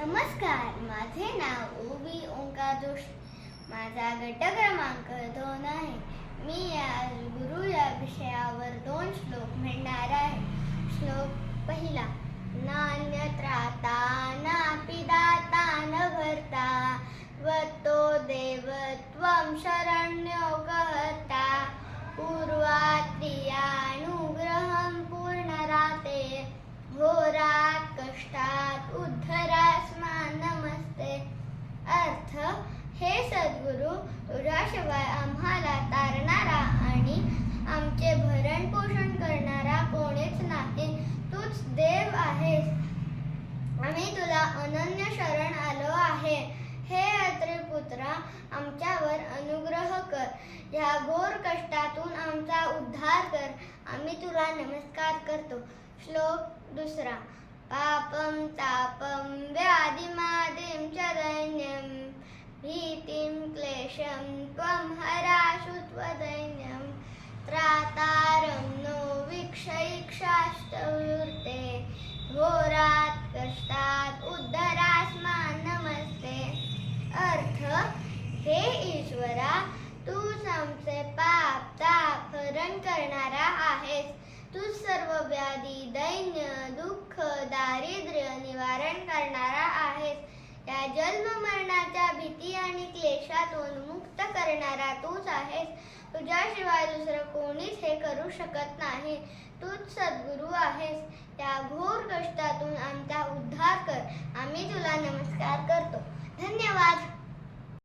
नमस्कार माझे नाव ओबी ओंकार जोशी माझा गट क्रमांक दोन अनन्य शरण आलो आहे. हे अत्रिपुत्रा आमच्यावर अनुग्रह कर. ह्या घोर कष्टातून आमचा उद्धार कर. आम्ही तुला नमस्कार करतो. श्लोक दुसरा. पापं तापं व्याधिमादिं च दैन्यं भीतिं क्लेशं त्वं हराशु त्वदैन्यं. त्राता ईश्वरा तू आमचे पाप ताप हरण करणारा आहेस. तू सर्व व्याधी दैन्य दुःख दारिद्र्य निवारण करणारा आहेस. या जन्म मरणाच्या भीती आणि क्लेशातून मुक्त करणारा तूच आहेस. तुझ्याशिवाय दुसरं कोणीच हे करू शकत नाही. तूच सद्गुरू आहेस. त्या घोर कष्टातून आमचा उद्धार कर. आम्ही तुला नमस्कार करतो. धन्यवाद.